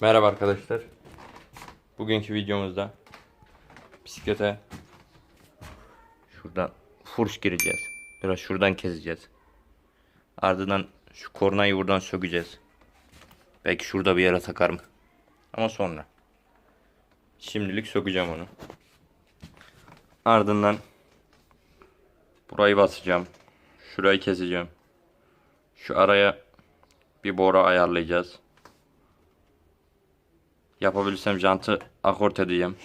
Merhaba arkadaşlar. Bugünkü videomuzda bisiklete şuradan furş gireceğiz. Biraz şuradan keseceğiz. Ardından şu kornayı buradan sökeceğiz. Belki şurada bir yere takarım. Ama sonra. Şimdilik sökeceğim onu. Ardından burayı basacağım. Şurayı keseceğim. Şu araya bir boru ayarlayacağız. Yapabilirsem jantı akort edeceğim.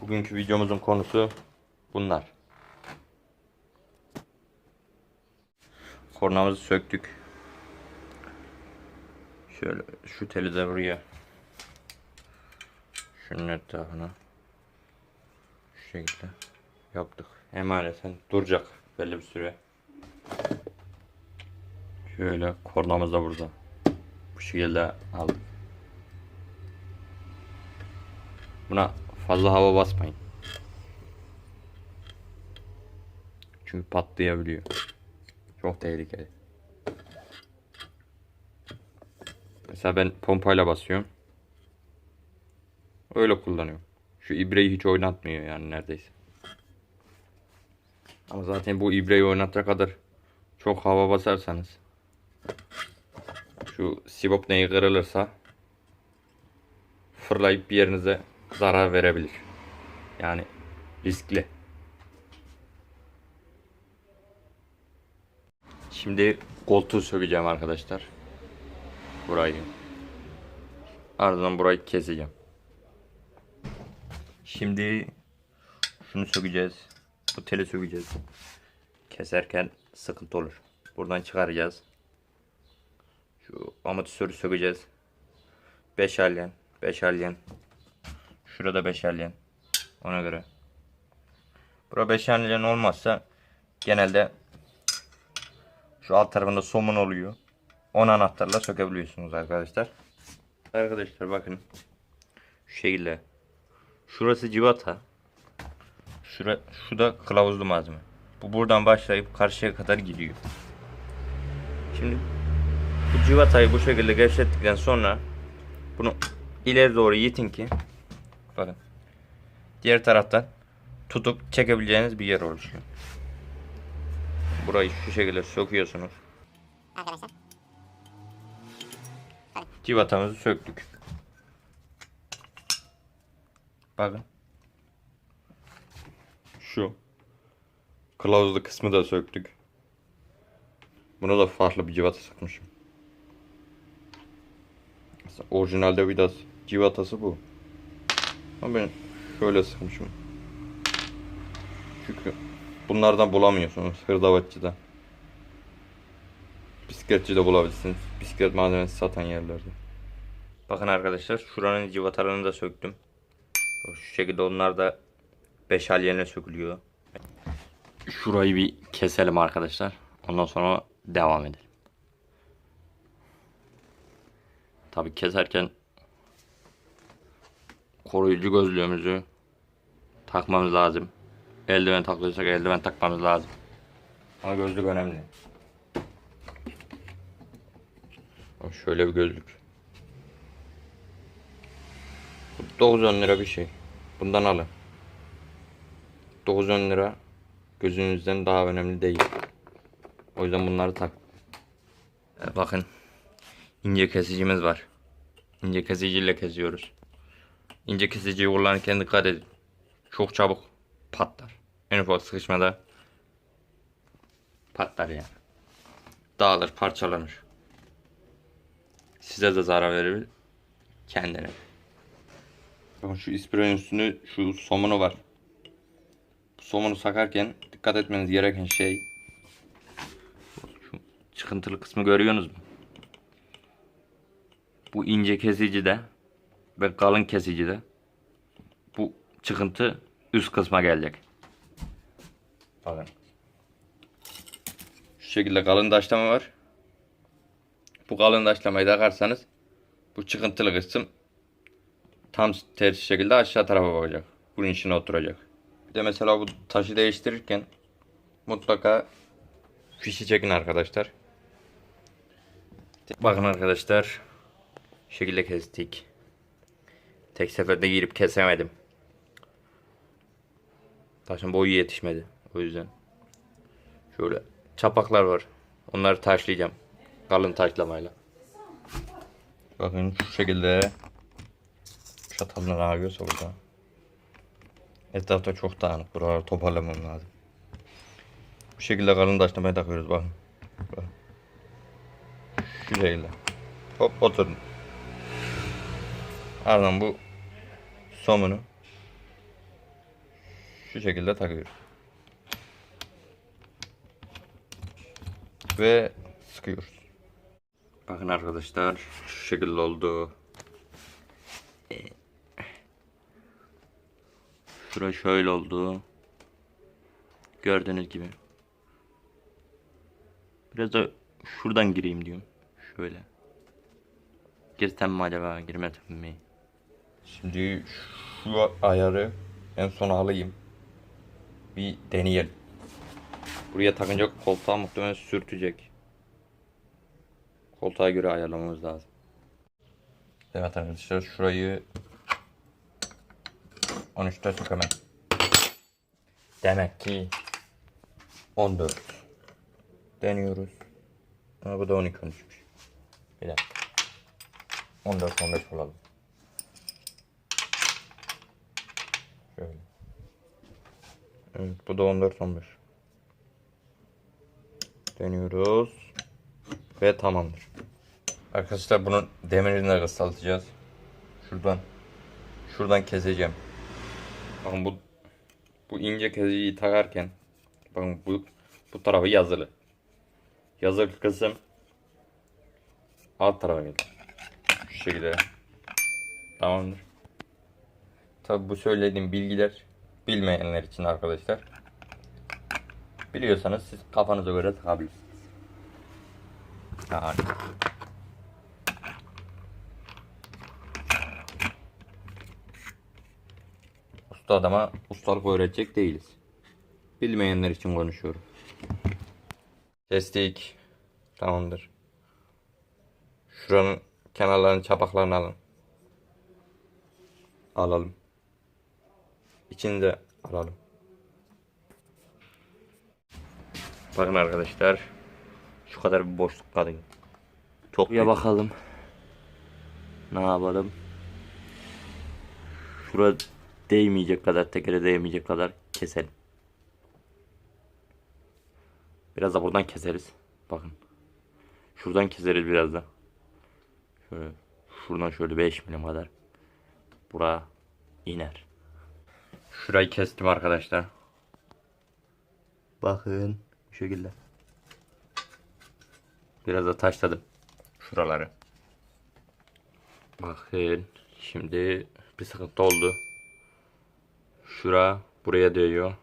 Bugünkü videomuzun konusu bunlar. Kornamızı söktük. Şöyle şu teli de buraya. Şunun etrafına. Şu şekilde yaptık. Emaneten duracak belli bir süre. Şöyle kornamız da burada. Bu şekilde aldık. Buna fazla hava basmayın. Çünkü patlayabiliyor. Çok tehlikeli. Mesela ben pompayla basıyorum. Öyle kullanıyorum. Şu ibreyi hiç oynatmıyor yani neredeyse. Ama zaten bu ibreyi oynatacak kadar çok hava basarsanız şu sibop neyi kırılırsa fırlayıp bir yerinize zarar verebilir. Yani riskli. Şimdi koltuğu sökeceğim arkadaşlar. Burayı. Ardından burayı keseceğim. Şimdi şunu sökeceğiz. Bu teli sökeceğiz. Keserken sıkıntı olur. Buradan çıkaracağız. Şu amatörü sökeceğiz. 5 alyen. 5 alyen. Şurada 5 alyen. Ona göre. Bura 5 alyen olmazsa genelde şu alt tarafında somun oluyor. 10 anahtarla sökebiliyorsunuz arkadaşlar. Arkadaşlar bakın. Şu şekilde. Şurası civata. Şura, şu da kılavuzlu malzeme. Bu buradan başlayıp karşıya kadar gidiyor. Şimdi bu civatayı bu şekilde gevşettikten sonra bunu ileri doğru yitin ki bakın diğer taraftan tutup çekebileceğiniz bir yer oluşuyor. Burayı şu şekilde söküyorsunuz. Arkadaşlar. Civatamızı söktük. Bakın. Şu. Kılavuzlu kısmı da söktük. Buna da farklı bir civata sıkmışım. Mesela orijinalde vidas civatası bu. Ama ben şöyle sıkmışım. Çünkü bunlardan bulamıyorsunuz hırdavatçıda. Bisikletçi de bulabilirsiniz. Bisiklet malzemesi satan yerlerde. Bakın arkadaşlar şuranın civatalarını da söktüm. Şu şekilde onlar da 5 halyene sökülüyor. Şurayı bir keselim arkadaşlar. Ondan sonra devam edelim. Tabi keserken koruyucu gözlüğümüzü takmamız lazım. Eldiven takıyorsak eldiven takmamız lazım. Ama gözlük önemli. Şöyle bir gözlük. Bu 910 lira bir şey. Bundan alın. 910 lira gözünüzden daha önemli değil. O yüzden bunları tak. E, bakın ince kesicimiz var. İnce kesiciyle kesiyoruz. İnce kesiciyi kullanırken dikkat edin. Çok çabuk patlar. En ufak sıkışmada patlar yani. Dağılır, parçalanır. Size de zarar verebilir. Kendine. Bakın şu ispirenin üstünde şu somunu var. Bu somunu sakarken dikkat etmeniz gereken şey şu çıkıntılı kısmı görüyorsunuz mu? Bu ince kesici de ve kalın kesici de bu çıkıntı üst kısma gelecek. Bakın. Şu şekilde kalın daşlama var. Bu kalın daşlamayı takarsanız bu çıkıntılı kısım tam ters şekilde aşağı tarafa bakacak. Bunun içine oturacak. De mesela bu taşı değiştirirken mutlaka fişi çekin arkadaşlar. Bakın arkadaşlar. Şekilde kestik. Tek seferde girip kesemedim. Taşın boyu yetişmedi. O yüzden. Şöyle çapaklar var. Onları taşlayacağım. Kalın taşlamayla. Bakın şu şekilde çatalını ağıyorsa burada. Etrafta çok dağınık. Buraları toparlamam lazım. Bu şekilde kalın taşlamaya takıyoruz bakın. Bakın. Şu şekilde. Hop oturun. Ardından bu somunu şu şekilde takıyoruz. Ve sıkıyoruz. Bakın arkadaşlar şu şekilde oldu. Şura şöyle oldu. Gördüğünüz gibi. Biraz da şuradan gireyim diyorum. Şöyle. Girsem mi acaba girmedim mi? Şimdi şu ayarı en son alayım. Bir deneyelim. Buraya takınca koltuğa muhtemelen sürtecek. Koltuğa göre ayarlamamız lazım. Evet arkadaşlar şurayı 13'te sökemem. Demek ki 14. Deniyoruz. Ama bu da 12 13'müş. Bir dakika. 14 15 bulalım. Şöyle. Evet bu da 14 15. Deniyoruz. Ve tamamdır. Arkadaşlar bunun demirini de kısaltacağız. Şuradan. Şuradan keseceğim. Bakın bu bu ince keziyi takarken bakın bu bu tarafı yazılı. Yazılı kısım alt tarafa gelir. Şu şekilde. Tamamdır. Tabi bu söylediğim bilgiler bilmeyenler için arkadaşlar. Biliyorsanız siz kafanıza göre takabilirsiniz. Yani. Usta adama ustalık öğretecek değiliz. Bilmeyenler için konuşuyorum. Kestik. Tamamdır. Şuranın kenarlarını çapaklarını alın. Alalım. İçini de alalım. Bakın arkadaşlar. Şu kadar bir boşluk kaldı. Çok ya bakalım. Ne yapalım? Şura değmeyecek kadar, tekere değmeyecek kadar keselim. Biraz da buradan keseriz. Bakın. Şuradan keseriz biraz da. Şöyle şuradan şöyle 5 milim kadar. Bura iner. Şurayı kestim arkadaşlar. Bakın bu şekilde. Biraz da taşladım şuraları. Bakın şimdi bir sıkıntı oldu. Şura buraya değiyor.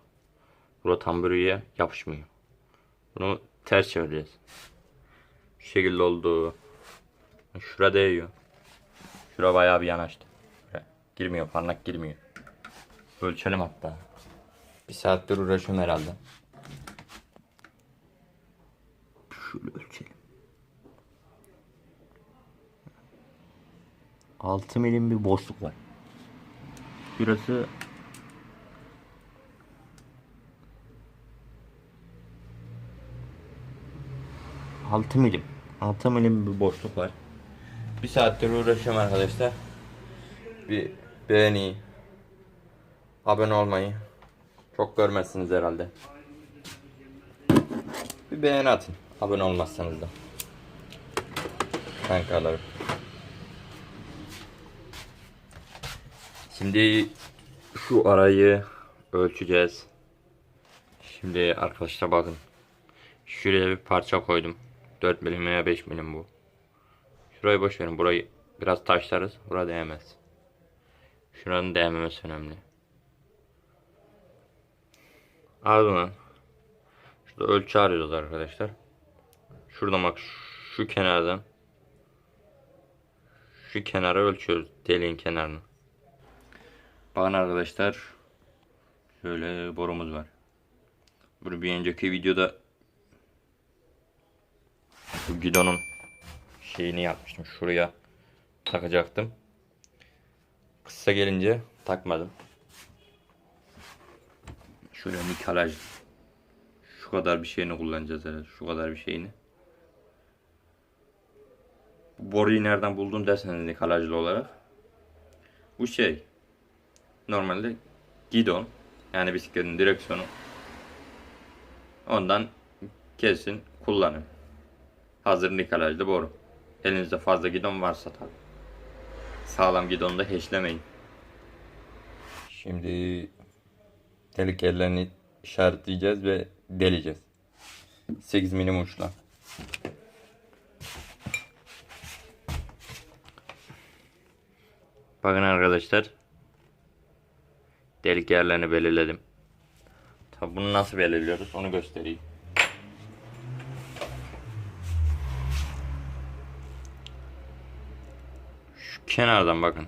Bura tam buraya yapışmıyor. Bunu ters çevireceğiz. Şu şekilde oldu. Şura değiyor. Şura bayağı bir yanaştı. Girmiyor, parmak girmiyor. Ölçelim hatta. Bir saattir uğraşıyorum herhalde. Şöyle ölçelim. 6 milim bir boşluk var. Şurası Altı milim. 6 milim bir boşluk var. Bir saattir uğraşıyorum arkadaşlar. Bir beğeni, abone olmayı çok görmezsiniz herhalde. Bir beğeni atın. Abone olmazsanız da. Kankalarım. Şimdi şu arayı ölçeceğiz. Şimdi arkadaşlar bakın. Şuraya bir parça koydum. 4 milim veya 5 milim bu. Şurayı boş verin. Burayı biraz taşlarız. Burada değmez. Şuranın değmemesi önemli. Ardından şurada ölçü arıyoruz arkadaşlar. Şuradan bak şu kenardan şu kenara ölçüyoruz deliğin kenarını. Bakın arkadaşlar şöyle borumuz var. Bunu bir önceki videoda bu gidonun şeyini yapmıştım. Şuraya takacaktım. Kısa gelince takmadım. Şöyle nikalaj. Şu kadar bir şeyini kullanacağız herhalde. Şu kadar bir şeyini. Bu boruyu nereden buldun derseniz nikalajlı olarak. Bu şey. Normalde gidon. Yani bisikletin direksiyonu. Ondan kesin kullanın. Hazır nikalajlı boru. Elinizde fazla gidon varsa tabi. Sağlam gidonu da heşlemeyin. Şimdi delik yerlerini işaretleyeceğiz ve deleceğiz. 8 milim uçla. Bakın arkadaşlar. Delik yerlerini belirledim. Tabi bunu nasıl belirliyoruz onu göstereyim. Şu kenardan bakın.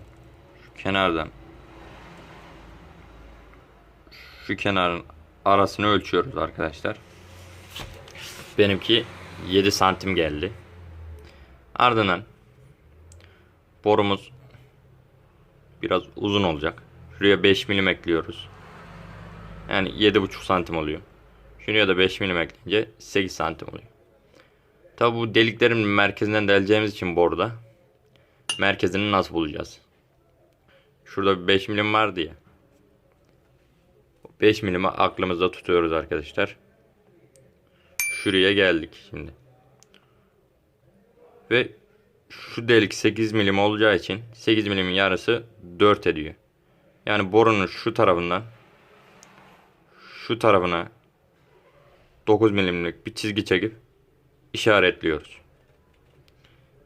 Şu kenardan. Şu kenarın arasını ölçüyoruz arkadaşlar. Benimki 7 santim geldi. Ardından borumuz biraz uzun olacak. Şuraya 5 milim ekliyoruz. Yani 7,5 santim oluyor. Şuraya da 5 milim ekleyince 8 santim oluyor. Tabi bu deliklerin merkezinden deleceğimiz için boruda merkezini nasıl bulacağız? Şurada bir 5 milim vardı ya. 5 milimi aklımızda tutuyoruz arkadaşlar. Şuraya geldik şimdi. Ve şu delik 8 milim olacağı için 8 milimin yarısı 4 ediyor. Yani borunun şu tarafından şu tarafına 9 milimlik bir çizgi çekip işaretliyoruz.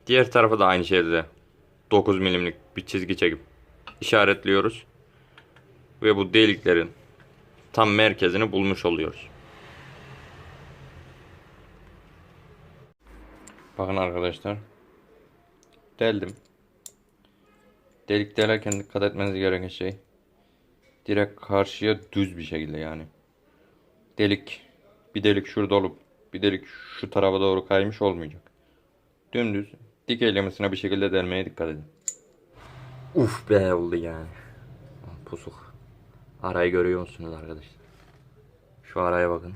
Diğer tarafa da aynı şekilde 9 milimlik bir çizgi çekip işaretliyoruz. Ve bu deliklerin tam merkezini bulmuş oluyoruz. Bakın arkadaşlar. Deldim. Delik delerken dikkat etmeniz gereken şey direkt karşıya düz bir şekilde yani. Delik bir delik şurada olup bir delik şu tarafa doğru kaymış olmayacak. Dümdüz dik elemesine bir şekilde delmeye dikkat edin. Uf be oldu yani. Pusuk. Arayı görüyor musunuz arkadaşlar? Şu araya bakın.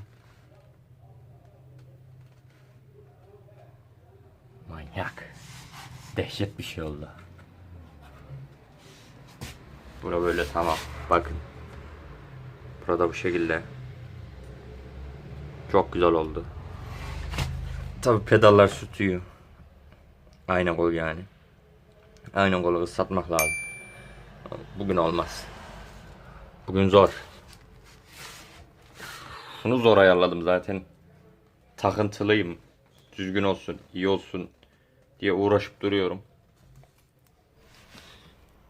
Manyak. Dehşet bir şey oldu. Bura böyle tamam. Bakın. Burada bu şekilde. Çok güzel oldu. Tabi pedallar sürtüyor. Ayna kol yani. Ayna kolu ıslatmak lazım. Bugün olmaz. Bugün zor. Şunu zor ayarladım zaten. Takıntılıyım. Düzgün olsun, iyi olsun diye uğraşıp duruyorum.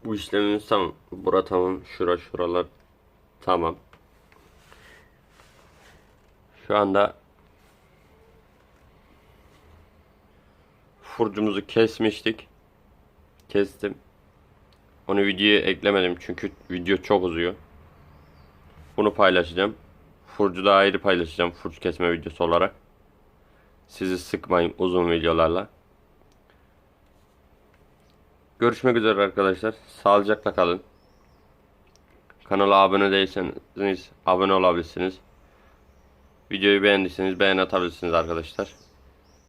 Bu işlemimiz tamam. Bura tamam. Şura şuralar tamam. Şu anda furcumuzu kesmiştik. Kestim. Onu videoya eklemedim çünkü video çok uzuyor. Bunu paylaşacağım. Furcu da ayrı paylaşacağım furç kesme videosu olarak. Sizi sıkmayın uzun videolarla. Görüşmek üzere arkadaşlar. Sağlıcakla kalın. Kanala abone değilseniz abone olabilirsiniz. Videoyu beğendiyseniz beğen atabilirsiniz arkadaşlar.